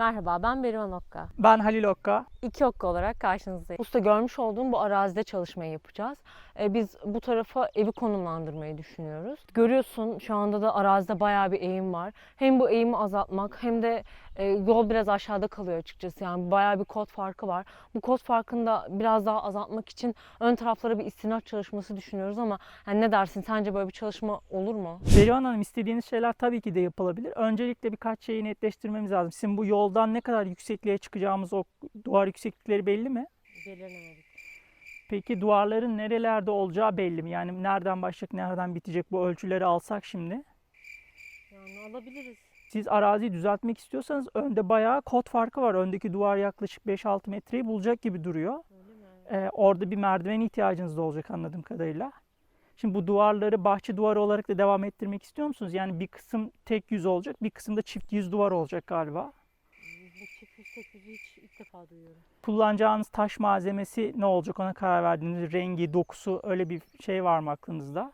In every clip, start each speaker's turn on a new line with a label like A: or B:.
A: Merhaba ben Berivan Okka.
B: Ben Halil Okka.
A: İki Okka olarak karşınızdayım. Usta görmüş olduğum bu arazide çalışmayı yapacağız. Ee, biz bu tarafa evi konumlandırmayı düşünüyoruz. Görüyorsun şu anda da arazide bayağı bir eğim var. Hem bu eğimi azaltmak hem de e, yol biraz aşağıda kalıyor açıkçası. Yani bayağı bir kod farkı var. Bu kod farkını da biraz daha azaltmak için ön taraflara bir istinat çalışması düşünüyoruz ama yani ne dersin sence böyle bir çalışma olur mu?
B: Berivan Hanım istediğiniz şeyler tabii ki de yapılabilir. Öncelikle birkaç şeyi netleştirmemiz lazım. Sizin bu yoldan ne kadar yüksekliğe çıkacağımız o duvar yükseklikleri belli mi?
A: Belirlemedik.
B: Peki duvarların nerelerde olacağı belli mi? Yani nereden başlayacak, nereden bitecek bu ölçüleri alsak şimdi.
A: Yani alabiliriz.
B: Siz araziyi düzeltmek istiyorsanız önde bayağı kod farkı var. Öndeki duvar yaklaşık 5-6 metreyi bulacak gibi duruyor.
A: Öyle mi?
B: Ee, orada bir merdiven ihtiyacınız da olacak anladığım kadarıyla. Şimdi bu duvarları bahçe duvarı olarak da devam ettirmek istiyor musunuz? Yani bir kısım tek yüz olacak, bir kısım da çift yüz duvar olacak galiba.
A: Bu çift yüz tek yüzü hiç ilk defa duyuyorum.
B: Kullanacağınız taş malzemesi ne olacak ona karar verdiğiniz rengi, dokusu öyle bir şey var mı aklınızda?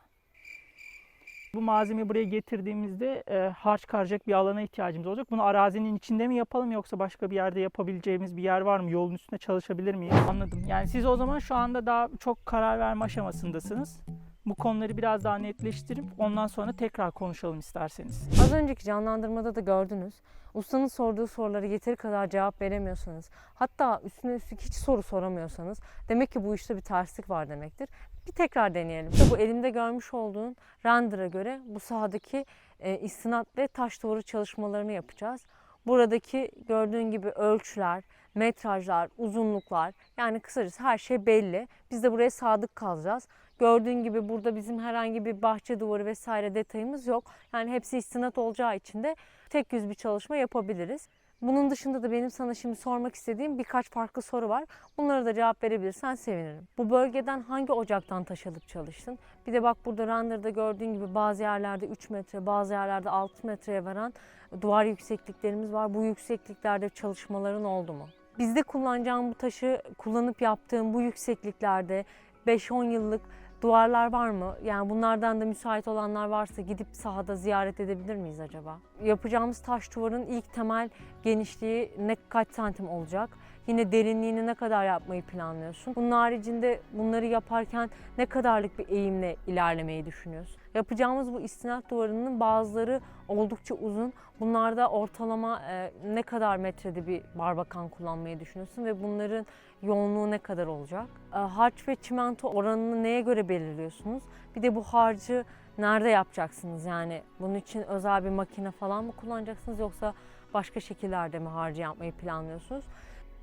B: Bu malzemeyi buraya getirdiğimizde e, harç karacak bir alana ihtiyacımız olacak. Bunu arazinin içinde mi yapalım yoksa başka bir yerde yapabileceğimiz bir yer var mı? Yolun üstünde çalışabilir miyiz? Anladım. Yani siz o zaman şu anda daha çok karar verme aşamasındasınız. Bu konuları biraz daha netleştirip ondan sonra tekrar konuşalım isterseniz.
A: Az önceki canlandırmada da gördünüz. Ustanın sorduğu sorulara yeteri kadar cevap veremiyorsanız, hatta üstüne üstlük hiç soru soramıyorsanız demek ki bu işte bir terslik var demektir. Bir tekrar deneyelim. İşte bu elimde görmüş olduğun render'a göre bu sahadaki e, istinat ve taş duvarı çalışmalarını yapacağız. Buradaki gördüğün gibi ölçüler, metrajlar, uzunluklar yani kısacası her şey belli. Biz de buraya sadık kalacağız. Gördüğün gibi burada bizim herhangi bir bahçe duvarı vesaire detayımız yok. Yani hepsi istinat olacağı için de tek yüz bir çalışma yapabiliriz. Bunun dışında da benim sana şimdi sormak istediğim birkaç farklı soru var. Bunlara da cevap verebilirsen sevinirim. Bu bölgeden hangi ocaktan taş alıp çalıştın? Bir de bak burada renderda gördüğün gibi bazı yerlerde 3 metre, bazı yerlerde 6 metreye varan duvar yüksekliklerimiz var. Bu yüksekliklerde çalışmaların oldu mu? Bizde kullanacağım bu taşı kullanıp yaptığım bu yüksekliklerde 5-10 yıllık duvarlar var mı? Yani bunlardan da müsait olanlar varsa gidip sahada ziyaret edebilir miyiz acaba? Yapacağımız taş duvarın ilk temel genişliği ne kaç santim olacak? Yine derinliğini ne kadar yapmayı planlıyorsun? Bunun haricinde bunları yaparken ne kadarlık bir eğimle ilerlemeyi düşünüyorsun? Yapacağımız bu istinat duvarının bazıları oldukça uzun. Bunlarda ortalama e, ne kadar metrede bir barbakan kullanmayı düşünüyorsun ve bunların yoğunluğu ne kadar olacak? E, harç ve çimento oranını neye göre belirliyorsunuz? Bir de bu harcı nerede yapacaksınız? Yani bunun için özel bir makine falan mı kullanacaksınız yoksa başka şekillerde mi harcı yapmayı planlıyorsunuz?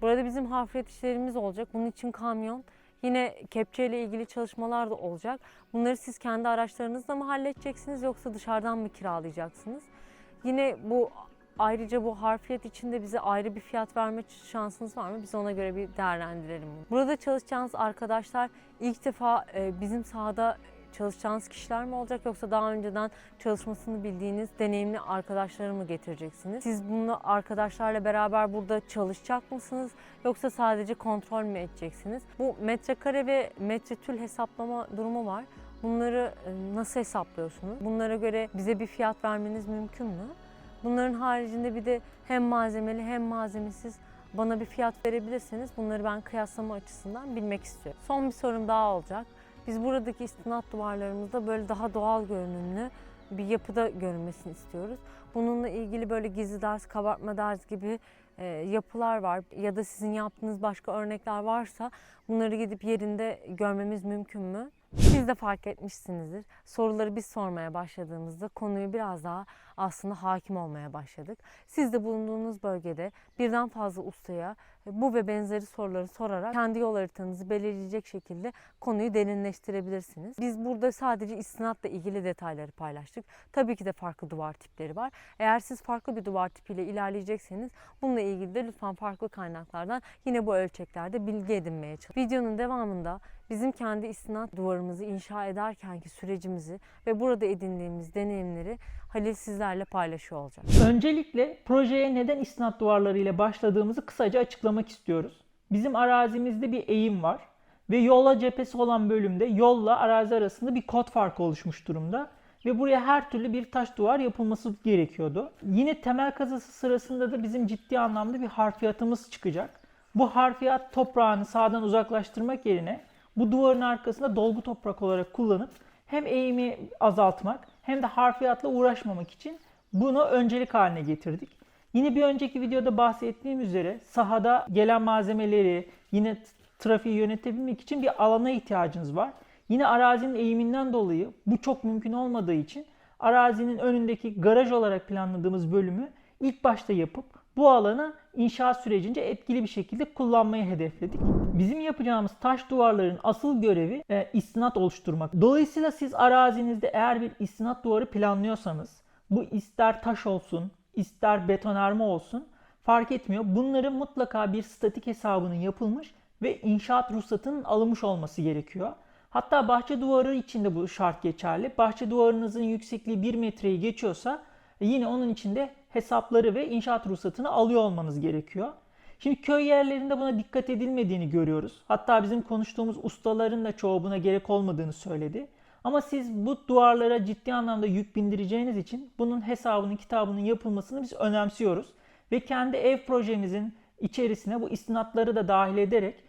A: Burada bizim hafriyat işlerimiz olacak. Bunun için kamyon, yine kepçeyle ilgili çalışmalar da olacak. Bunları siz kendi araçlarınızla mı halledeceksiniz yoksa dışarıdan mı kiralayacaksınız? Yine bu ayrıca bu harfiyat için de bize ayrı bir fiyat verme şansınız var mı? Biz ona göre bir değerlendirelim. Burada çalışacağınız arkadaşlar ilk defa e, bizim sahada çalışacağınız kişiler mi olacak yoksa daha önceden çalışmasını bildiğiniz deneyimli arkadaşları mı getireceksiniz? Siz bunu arkadaşlarla beraber burada çalışacak mısınız yoksa sadece kontrol mü edeceksiniz? Bu metrekare ve metretül hesaplama durumu var. Bunları e, nasıl hesaplıyorsunuz? Bunlara göre bize bir fiyat vermeniz mümkün mü? Bunların haricinde bir de hem malzemeli hem malzemesiz bana bir fiyat verebilirseniz bunları ben kıyaslama açısından bilmek istiyorum. Son bir sorum daha olacak. Biz buradaki istinat duvarlarımızda böyle daha doğal görünümlü bir yapıda görünmesini istiyoruz. Bununla ilgili böyle gizli ders, kabartma ders gibi e, yapılar var ya da sizin yaptığınız başka örnekler varsa bunları gidip yerinde görmemiz mümkün mü? Siz de fark etmişsinizdir. Soruları biz sormaya başladığımızda konuyu biraz daha aslında hakim olmaya başladık. Siz de bulunduğunuz bölgede birden fazla ustaya bu ve benzeri soruları sorarak kendi yol haritanızı belirleyecek şekilde konuyu derinleştirebilirsiniz. Biz burada sadece istinatla ilgili detayları paylaştık. Tabii ki de farklı duvar tipleri var. Eğer siz farklı bir duvar tipiyle ilerleyecekseniz bununla ilgili de lütfen farklı kaynaklardan yine bu ölçeklerde bilgi edinmeye çalışın. Videonun devamında bizim kendi istinat duvarımızı inşa ederkenki sürecimizi ve burada edindiğimiz deneyimleri Halil sizlerle paylaşıyor olacak.
B: Öncelikle projeye neden istinat duvarları ile başladığımızı kısaca açıklamak istiyoruz. Bizim arazimizde bir eğim var ve yola cephesi olan bölümde yolla arazi arasında bir kod farkı oluşmuş durumda. ve buraya her türlü bir taş duvar yapılması gerekiyordu. Yine temel kazısı sırasında da bizim ciddi anlamda bir harfiyatımız çıkacak. Bu harfiyat toprağını sağdan uzaklaştırmak yerine bu duvarın arkasında dolgu toprak olarak kullanıp hem eğimi azaltmak hem de harfiyatla uğraşmamak için bunu öncelik haline getirdik. Yine bir önceki videoda bahsettiğim üzere sahada gelen malzemeleri yine trafiği yönetebilmek için bir alana ihtiyacınız var. Yine arazinin eğiminden dolayı bu çok mümkün olmadığı için arazinin önündeki garaj olarak planladığımız bölümü ilk başta yapıp bu alanı inşaat sürecince etkili bir şekilde kullanmayı hedefledik. Bizim yapacağımız taş duvarların asıl görevi e, istinat oluşturmak. Dolayısıyla siz arazinizde eğer bir istinat duvarı planlıyorsanız bu ister taş olsun, ister betonarme olsun fark etmiyor. Bunların mutlaka bir statik hesabının yapılmış ve inşaat ruhsatının alınmış olması gerekiyor. Hatta bahçe duvarı için de bu şart geçerli. Bahçe duvarınızın yüksekliği 1 metreyi geçiyorsa yine onun içinde hesapları ve inşaat ruhsatını alıyor olmanız gerekiyor. Şimdi köy yerlerinde buna dikkat edilmediğini görüyoruz. Hatta bizim konuştuğumuz ustaların da çoğu buna gerek olmadığını söyledi. Ama siz bu duvarlara ciddi anlamda yük bindireceğiniz için bunun hesabının kitabının yapılmasını biz önemsiyoruz. Ve kendi ev projemizin içerisine bu istinatları da dahil ederek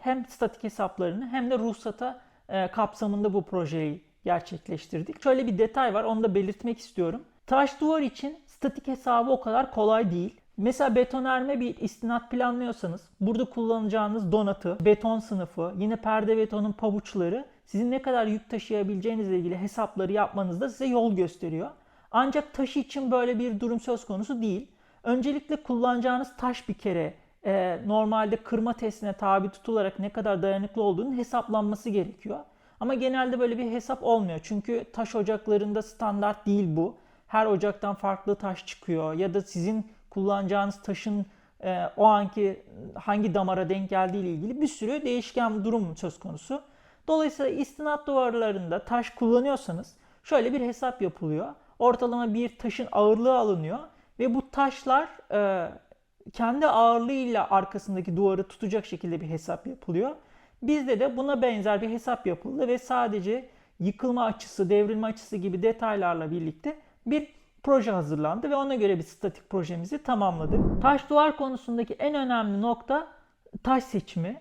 B: hem statik hesaplarını hem de ruhsata e, kapsamında bu projeyi gerçekleştirdik. Şöyle bir detay var onu da belirtmek istiyorum. Taş duvar için statik hesabı o kadar kolay değil. Mesela betonarme bir istinat planlıyorsanız burada kullanacağınız donatı, beton sınıfı, yine perde betonun pabuçları sizin ne kadar yük taşıyabileceğinizle ilgili hesapları yapmanızda size yol gösteriyor. Ancak taş için böyle bir durum söz konusu değil. Öncelikle kullanacağınız taş bir kere e, normalde kırma testine tabi tutularak ne kadar dayanıklı olduğunun hesaplanması gerekiyor. Ama genelde böyle bir hesap olmuyor. Çünkü taş ocaklarında standart değil bu. Her ocaktan farklı taş çıkıyor ya da sizin kullanacağınız taşın e, o anki hangi damara denk geldiği ile ilgili bir sürü değişken durum söz konusu. Dolayısıyla istinat duvarlarında taş kullanıyorsanız şöyle bir hesap yapılıyor. Ortalama bir taşın ağırlığı alınıyor ve bu taşlar e, kendi ağırlığıyla arkasındaki duvarı tutacak şekilde bir hesap yapılıyor. Bizde de buna benzer bir hesap yapıldı ve sadece yıkılma açısı, devrilme açısı gibi detaylarla birlikte bir proje hazırlandı ve ona göre bir statik projemizi tamamladık. Taş duvar konusundaki en önemli nokta taş seçimi.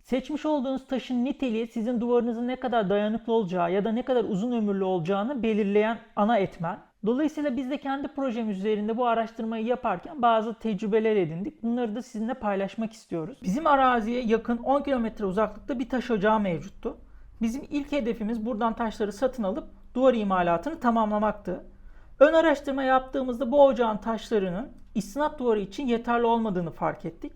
B: Seçmiş olduğunuz taşın niteliği sizin duvarınızın ne kadar dayanıklı olacağı ya da ne kadar uzun ömürlü olacağını belirleyen ana etmen. Dolayısıyla biz de kendi projemiz üzerinde bu araştırmayı yaparken bazı tecrübeler edindik. Bunları da sizinle paylaşmak istiyoruz. Bizim araziye yakın 10 kilometre uzaklıkta bir taş ocağı mevcuttu. Bizim ilk hedefimiz buradan taşları satın alıp duvar imalatını tamamlamaktı. Ön araştırma yaptığımızda bu ocağın taşlarının istinat duvarı için yeterli olmadığını fark ettik.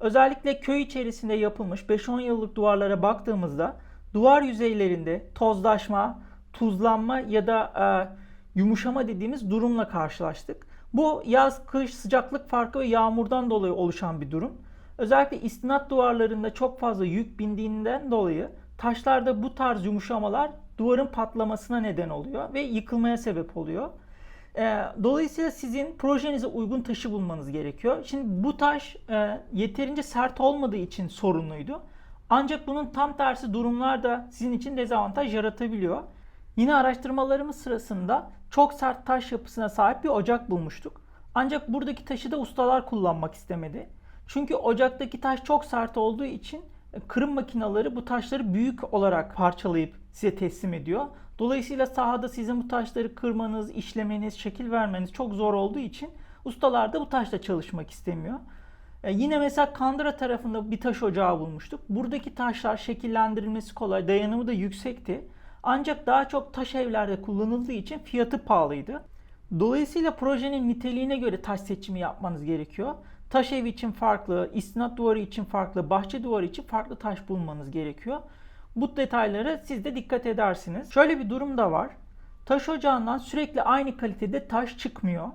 B: Özellikle köy içerisinde yapılmış 5-10 yıllık duvarlara baktığımızda duvar yüzeylerinde tozlaşma, tuzlanma ya da e, yumuşama dediğimiz durumla karşılaştık. Bu yaz kış sıcaklık farkı ve yağmurdan dolayı oluşan bir durum. Özellikle istinat duvarlarında çok fazla yük bindiğinden dolayı taşlarda bu tarz yumuşamalar duvarın patlamasına neden oluyor ve yıkılmaya sebep oluyor. E, dolayısıyla sizin projenize uygun taşı bulmanız gerekiyor. Şimdi bu taş e, yeterince sert olmadığı için sorunluydu. Ancak bunun tam tersi durumlar da sizin için dezavantaj yaratabiliyor. Yine araştırmalarımız sırasında çok sert taş yapısına sahip bir ocak bulmuştuk. Ancak buradaki taşı da ustalar kullanmak istemedi. Çünkü ocaktaki taş çok sert olduğu için kırım makineleri bu taşları büyük olarak parçalayıp size teslim ediyor. Dolayısıyla sahada sizin bu taşları kırmanız, işlemeniz, şekil vermeniz çok zor olduğu için ustalar da bu taşla çalışmak istemiyor. Ee, yine mesela Kandıra tarafında bir taş ocağı bulmuştuk. Buradaki taşlar şekillendirilmesi kolay, dayanımı da yüksekti. Ancak daha çok taş evlerde kullanıldığı için fiyatı pahalıydı. Dolayısıyla projenin niteliğine göre taş seçimi yapmanız gerekiyor. Taş ev için farklı, istinat duvarı için farklı, bahçe duvarı için farklı taş bulmanız gerekiyor. Bu detaylara siz de dikkat edersiniz. Şöyle bir durum da var. Taş ocağından sürekli aynı kalitede taş çıkmıyor.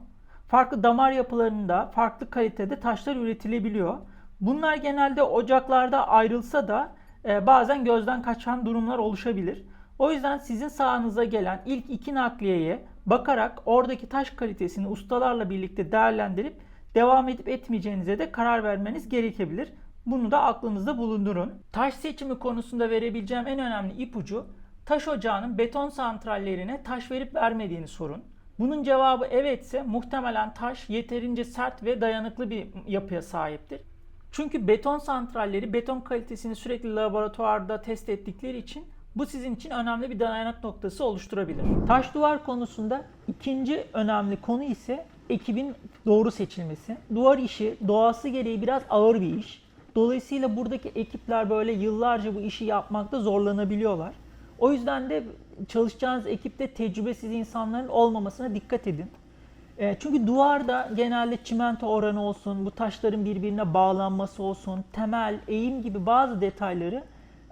B: Farklı damar yapılarında farklı kalitede taşlar üretilebiliyor. Bunlar genelde ocaklarda ayrılsa da e, bazen gözden kaçan durumlar oluşabilir. O yüzden sizin sahanıza gelen ilk iki nakliyeye bakarak oradaki taş kalitesini ustalarla birlikte değerlendirip devam edip etmeyeceğinize de karar vermeniz gerekebilir. Bunu da aklınızda bulundurun. Taş seçimi konusunda verebileceğim en önemli ipucu taş ocağının beton santrallerine taş verip vermediğini sorun. Bunun cevabı evetse muhtemelen taş yeterince sert ve dayanıklı bir yapıya sahiptir. Çünkü beton santralleri beton kalitesini sürekli laboratuvarda test ettikleri için bu sizin için önemli bir dayanak noktası oluşturabilir. Taş duvar konusunda ikinci önemli konu ise ekibin doğru seçilmesi. Duvar işi doğası gereği biraz ağır bir iş. Dolayısıyla buradaki ekipler böyle yıllarca bu işi yapmakta zorlanabiliyorlar. O yüzden de çalışacağınız ekipte tecrübesiz insanların olmamasına dikkat edin. E, Çünkü duvarda genelde çimento oranı olsun, bu taşların birbirine bağlanması olsun, temel, eğim gibi bazı detayları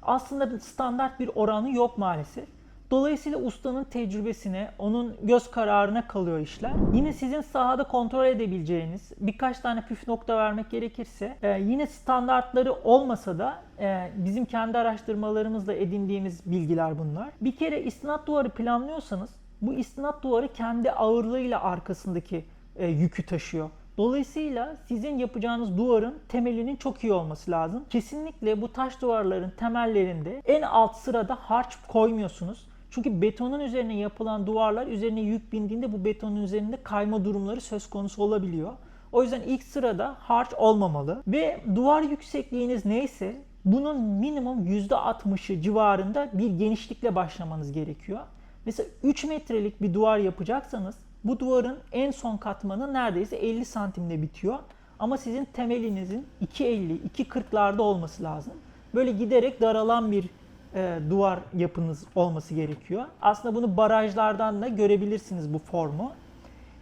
B: aslında standart bir oranı yok maalesef. Dolayısıyla ustanın tecrübesine, onun göz kararına kalıyor işler. Yine sizin sahada kontrol edebileceğiniz birkaç tane püf nokta vermek gerekirse e, yine standartları olmasa da e, bizim kendi araştırmalarımızla edindiğimiz bilgiler bunlar. Bir kere istinat duvarı planlıyorsanız bu istinat duvarı kendi ağırlığıyla arkasındaki e, yükü taşıyor. Dolayısıyla sizin yapacağınız duvarın temelinin çok iyi olması lazım. Kesinlikle bu taş duvarların temellerinde en alt sırada harç koymuyorsunuz. Çünkü betonun üzerine yapılan duvarlar üzerine yük bindiğinde bu betonun üzerinde kayma durumları söz konusu olabiliyor. O yüzden ilk sırada harç olmamalı. Ve duvar yüksekliğiniz neyse bunun minimum %60'ı civarında bir genişlikle başlamanız gerekiyor. Mesela 3 metrelik bir duvar yapacaksanız bu duvarın en son katmanı neredeyse 50 santimde bitiyor. Ama sizin temelinizin 2.50, 2.40'larda olması lazım. Böyle giderek daralan bir e, duvar yapınız olması gerekiyor. Aslında bunu barajlardan da görebilirsiniz bu formu.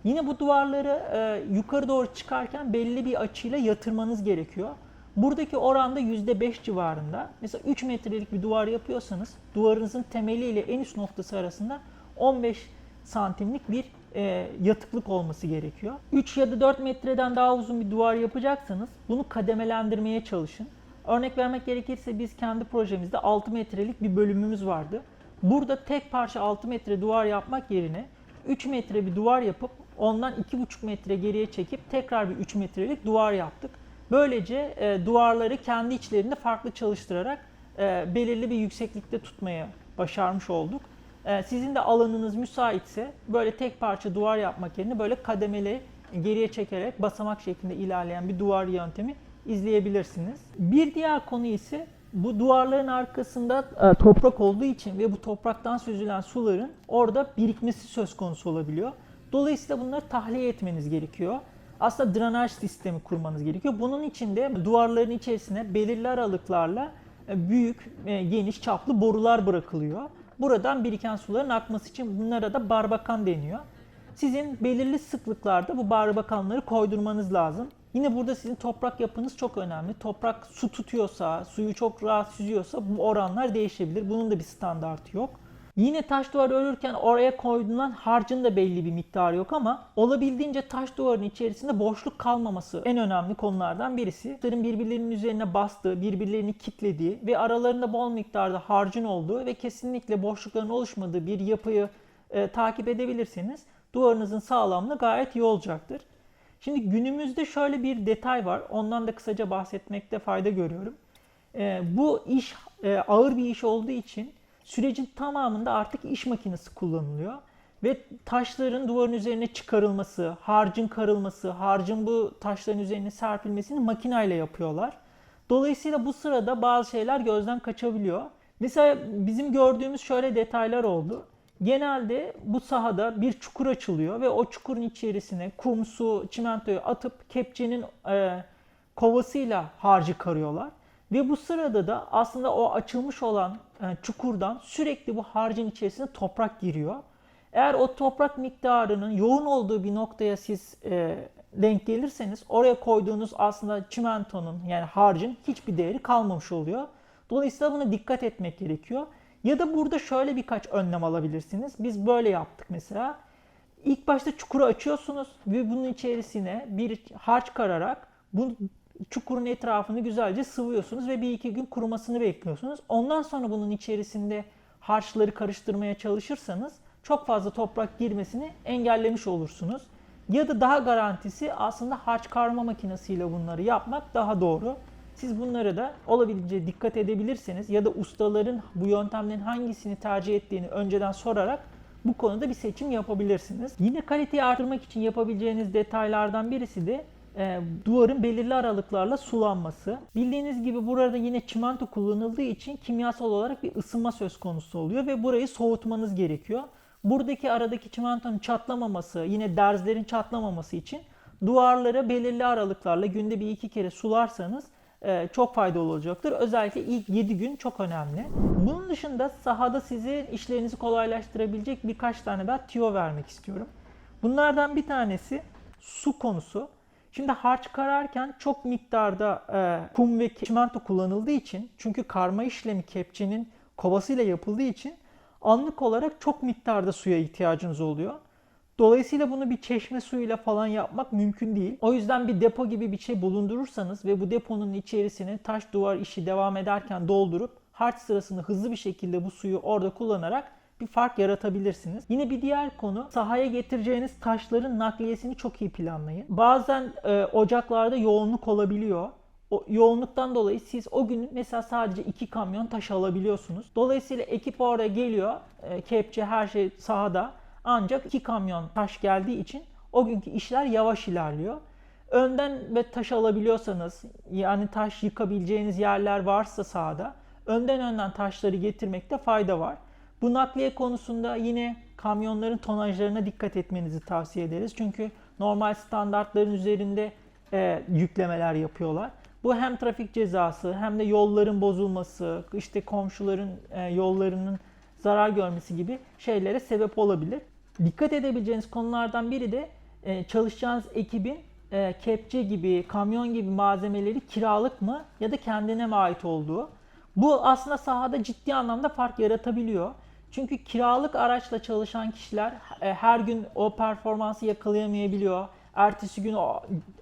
B: Yine bu duvarları e, yukarı doğru çıkarken belli bir açıyla yatırmanız gerekiyor. Buradaki oranda %5 civarında. Mesela 3 metrelik bir duvar yapıyorsanız duvarınızın temeli ile en üst noktası arasında 15 santimlik bir e, yatıklık olması gerekiyor. 3 ya da 4 metreden daha uzun bir duvar yapacaksanız bunu kademelendirmeye çalışın. Örnek vermek gerekirse biz kendi projemizde 6 metrelik bir bölümümüz vardı. Burada tek parça 6 metre duvar yapmak yerine 3 metre bir duvar yapıp ondan 2,5 metre geriye çekip tekrar bir 3 metrelik duvar yaptık. Böylece e, duvarları kendi içlerinde farklı çalıştırarak e, belirli bir yükseklikte tutmaya başarmış olduk. E, sizin de alanınız müsaitse böyle tek parça duvar yapmak yerine böyle kademeli geriye çekerek basamak şeklinde ilerleyen bir duvar yöntemi izleyebilirsiniz. Bir diğer konu ise bu duvarların arkasında e, toprak olduğu için ve bu topraktan süzülen suların orada birikmesi söz konusu olabiliyor. Dolayısıyla bunları tahliye etmeniz gerekiyor. Aslında drenaj sistemi kurmanız gerekiyor. Bunun için de duvarların içerisine belirli aralıklarla e, büyük, e, geniş çaplı borular bırakılıyor. Buradan biriken suların akması için bunlara da barbakan deniyor. Sizin belirli sıklıklarda bu barbakanları koydurmanız lazım. Yine burada sizin toprak yapınız çok önemli. Toprak su tutuyorsa, suyu çok rahat süzüyorsa bu oranlar değişebilir. Bunun da bir standartı yok. Yine taş duvar örürken oraya koyulan harcın da belli bir miktarı yok ama olabildiğince taş duvarın içerisinde boşluk kalmaması en önemli konulardan birisi. Taşların birbirlerinin üzerine bastığı, birbirlerini kitlediği ve aralarında bol miktarda harcın olduğu ve kesinlikle boşlukların oluşmadığı bir yapıyı e, takip edebilirseniz duvarınızın sağlamlığı gayet iyi olacaktır. Şimdi günümüzde şöyle bir detay var. Ondan da kısaca bahsetmekte fayda görüyorum. E, bu iş e, ağır bir iş olduğu için sürecin tamamında artık iş makinesi kullanılıyor. Ve taşların duvarın üzerine çıkarılması, harcın karılması, harcın bu taşların üzerine serpilmesini makineyle yapıyorlar. Dolayısıyla bu sırada bazı şeyler gözden kaçabiliyor. Mesela bizim gördüğümüz şöyle detaylar oldu. Genelde bu sahada bir çukur açılıyor ve o çukurun içerisine kum, su, çimentoyu atıp kepçenin e, kovasıyla harcı karıyorlar. Ve bu sırada da aslında o açılmış olan e, çukurdan sürekli bu harcın içerisine toprak giriyor. Eğer o toprak miktarının yoğun olduğu bir noktaya siz e, denk gelirseniz oraya koyduğunuz aslında çimentonun yani harcın hiçbir değeri kalmamış oluyor. Dolayısıyla buna dikkat etmek gerekiyor. Ya da burada şöyle birkaç önlem alabilirsiniz. Biz böyle yaptık mesela. İlk başta çukuru açıyorsunuz ve bunun içerisine bir harç kararak bu çukurun etrafını güzelce sıvıyorsunuz ve bir iki gün kurumasını bekliyorsunuz. Ondan sonra bunun içerisinde harçları karıştırmaya çalışırsanız çok fazla toprak girmesini engellemiş olursunuz. Ya da daha garantisi aslında harç karma makinesiyle bunları yapmak daha doğru. Siz bunlara da olabildiğince dikkat edebilirseniz ya da ustaların bu yöntemlerin hangisini tercih ettiğini önceden sorarak bu konuda bir seçim yapabilirsiniz. Yine kaliteyi artırmak için yapabileceğiniz detaylardan birisi de e, duvarın belirli aralıklarla sulanması. Bildiğiniz gibi burada yine çimento kullanıldığı için kimyasal olarak bir ısınma söz konusu oluyor ve burayı soğutmanız gerekiyor. Buradaki aradaki çimentonun çatlamaması, yine derzlerin çatlamaması için duvarlara belirli aralıklarla günde bir iki kere sularsanız çok faydalı olacaktır. Özellikle ilk 7 gün çok önemli. Bunun dışında sahada sizin işlerinizi kolaylaştırabilecek birkaç tane daha tüyo vermek istiyorum. Bunlardan bir tanesi su konusu. Şimdi harç kararken çok miktarda e, kum ve çimento kullanıldığı için çünkü karma işlemi kepçenin kovasıyla yapıldığı için anlık olarak çok miktarda suya ihtiyacınız oluyor. Dolayısıyla bunu bir çeşme suyuyla falan yapmak mümkün değil. O yüzden bir depo gibi bir şey bulundurursanız ve bu deponun içerisini taş duvar işi devam ederken doldurup harç sırasında hızlı bir şekilde bu suyu orada kullanarak bir fark yaratabilirsiniz. Yine bir diğer konu sahaya getireceğiniz taşların nakliyesini çok iyi planlayın. Bazen e, ocaklarda yoğunluk olabiliyor. O yoğunluktan dolayı siz o gün mesela sadece iki kamyon taş alabiliyorsunuz. Dolayısıyla ekip oraya geliyor. E, kepçe her şey sahada. Ancak iki kamyon taş geldiği için o günkü işler yavaş ilerliyor. Önden ve taş alabiliyorsanız yani taş yıkabileceğiniz yerler varsa sahada önden önden taşları getirmekte fayda var. Bu nakliye konusunda yine kamyonların tonajlarına dikkat etmenizi tavsiye ederiz. Çünkü normal standartların üzerinde e, yüklemeler yapıyorlar. Bu hem trafik cezası hem de yolların bozulması, işte komşuların e, yollarının zarar görmesi gibi şeylere sebep olabilir. Dikkat edebileceğiniz konulardan biri de e, çalışacağınız ekibin e, kepçe gibi, kamyon gibi malzemeleri kiralık mı ya da kendine mi ait olduğu. Bu aslında sahada ciddi anlamda fark yaratabiliyor. Çünkü kiralık araçla çalışan kişiler e, her gün o performansı yakalayamayabiliyor. Ertesi gün o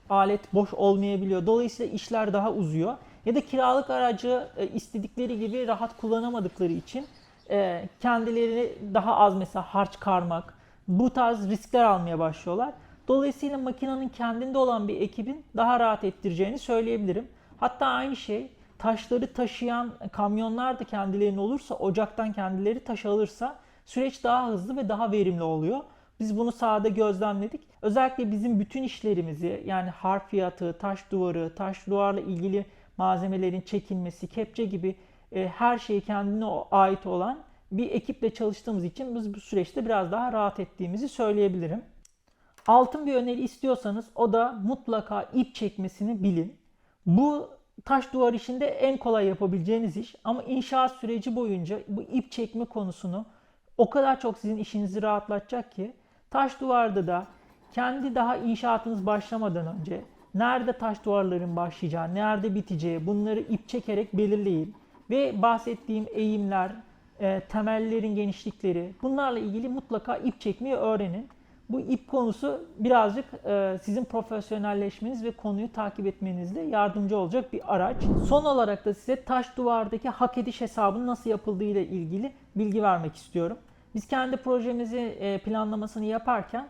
B: alet boş olmayabiliyor. Dolayısıyla işler daha uzuyor. Ya da kiralık aracı e, istedikleri gibi rahat kullanamadıkları için e, kendilerini daha az mesela harç karmak, bu tarz riskler almaya başlıyorlar. Dolayısıyla makinenin kendinde olan bir ekibin daha rahat ettireceğini söyleyebilirim. Hatta aynı şey taşları taşıyan kamyonlar da kendilerinin olursa, ocaktan kendileri taş alırsa süreç daha hızlı ve daha verimli oluyor. Biz bunu sahada gözlemledik. Özellikle bizim bütün işlerimizi yani harf fiyatı, taş duvarı, taş duvarla ilgili malzemelerin çekilmesi, kepçe gibi e, her şeyi kendine ait olan bir ekiple çalıştığımız için biz bu süreçte biraz daha rahat ettiğimizi söyleyebilirim. Altın bir öneri istiyorsanız o da mutlaka ip çekmesini bilin. Bu taş duvar işinde en kolay yapabileceğiniz iş ama inşaat süreci boyunca bu ip çekme konusunu o kadar çok sizin işinizi rahatlatacak ki taş duvarda da kendi daha inşaatınız başlamadan önce nerede taş duvarların başlayacağı, nerede biteceği bunları ip çekerek belirleyin. Ve bahsettiğim eğimler, e, temellerin genişlikleri bunlarla ilgili mutlaka ip çekmeyi öğrenin. Bu ip konusu birazcık e, sizin profesyonelleşmeniz ve konuyu takip etmenizde yardımcı olacak bir araç. Son olarak da size taş duvardaki hak ediş hesabının nasıl yapıldığı ile ilgili bilgi vermek istiyorum. Biz kendi projemizi e, planlamasını yaparken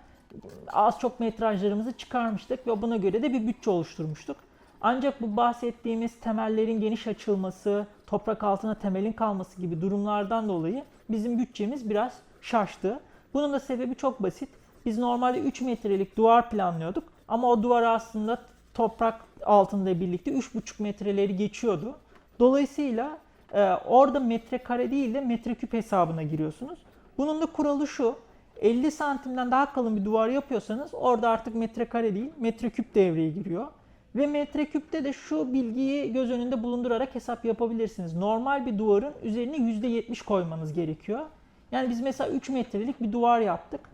B: az çok metrajlarımızı çıkarmıştık ve buna göre de bir bütçe oluşturmuştuk. Ancak bu bahsettiğimiz temellerin geniş açılması, toprak altına temelin kalması gibi durumlardan dolayı bizim bütçemiz biraz şaştı. Bunun da sebebi çok basit. Biz normalde 3 metrelik duvar planlıyorduk ama o duvar aslında toprak altında birlikte 3,5 metreleri geçiyordu. Dolayısıyla e, orada metrekare değil de metreküp hesabına giriyorsunuz. Bunun da kuralı şu. 50 santimden daha kalın bir duvar yapıyorsanız orada artık metrekare değil metreküp devreye giriyor. Ve metreküpte de şu bilgiyi göz önünde bulundurarak hesap yapabilirsiniz. Normal bir duvarın üzerine %70 koymanız gerekiyor. Yani biz mesela 3 metrelik bir duvar yaptık.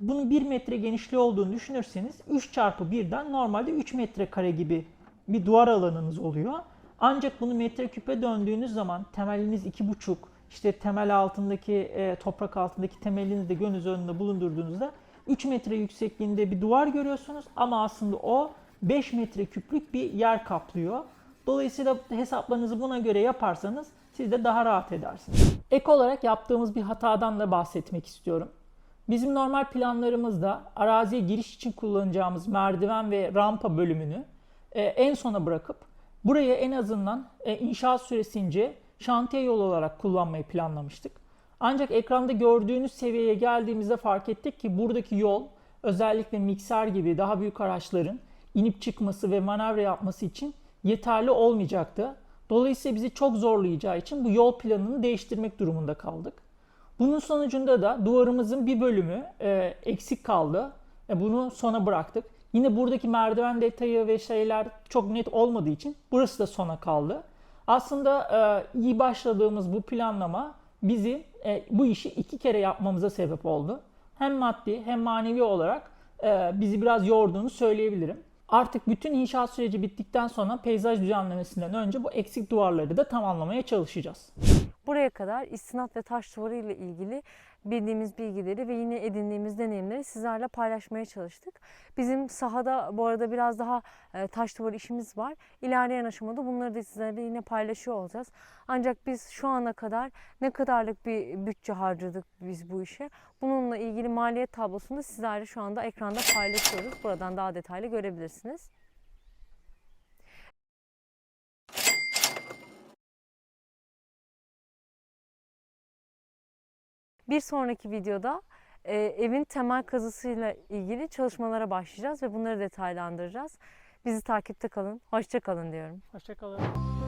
B: Bunun 1 metre genişliği olduğunu düşünürseniz 3 çarpı 1'den normalde 3 metrekare gibi bir duvar alanınız oluyor. Ancak bunu metreküpe döndüğünüz zaman temeliniz 2,5 işte temel altındaki e, toprak altındaki temelinizi de göz önünde bulundurduğunuzda 3 metre yüksekliğinde bir duvar görüyorsunuz ama aslında o 5 metre küplük bir yer kaplıyor. Dolayısıyla hesaplarınızı buna göre yaparsanız siz de daha rahat edersiniz. Ek olarak yaptığımız bir hatadan da bahsetmek istiyorum. Bizim normal planlarımızda araziye giriş için kullanacağımız merdiven ve rampa bölümünü e, en sona bırakıp Burayı en azından e, inşaat süresince şantiye yolu olarak kullanmayı planlamıştık. Ancak ekranda gördüğünüz seviyeye geldiğimizde fark ettik ki buradaki yol özellikle mikser gibi daha büyük araçların inip çıkması ve manevra yapması için yeterli olmayacaktı. Dolayısıyla bizi çok zorlayacağı için bu yol planını değiştirmek durumunda kaldık. Bunun sonucunda da duvarımızın bir bölümü e, eksik kaldı. E, bunu sona bıraktık. Yine buradaki merdiven detayı ve şeyler çok net olmadığı için burası da sona kaldı. Aslında e, iyi başladığımız bu planlama bizi e, bu işi iki kere yapmamıza sebep oldu. Hem maddi hem manevi olarak e, bizi biraz yorduğunu söyleyebilirim. Artık bütün inşaat süreci bittikten sonra peyzaj düzenlemesinden önce bu eksik duvarları da tamamlamaya çalışacağız.
A: Buraya kadar istinat ve taş duvarı ile ilgili bildiğimiz bilgileri ve yine edindiğimiz deneyimleri sizlerle paylaşmaya çalıştık. Bizim sahada bu arada biraz daha e, taş duvar işimiz var. İlerleyen aşamada bunları da sizlerle yine paylaşıyor olacağız. Ancak biz şu ana kadar ne kadarlık bir bütçe harcadık biz bu işe? Bununla ilgili maliyet tablosunu sizlerle şu anda ekranda paylaşıyoruz. Buradan daha detaylı görebilirsiniz. Bir sonraki videoda e, evin temel kazısıyla ilgili çalışmalara başlayacağız ve bunları detaylandıracağız. Bizi takipte kalın, hoşça kalın diyorum.
B: Hoşçakalın.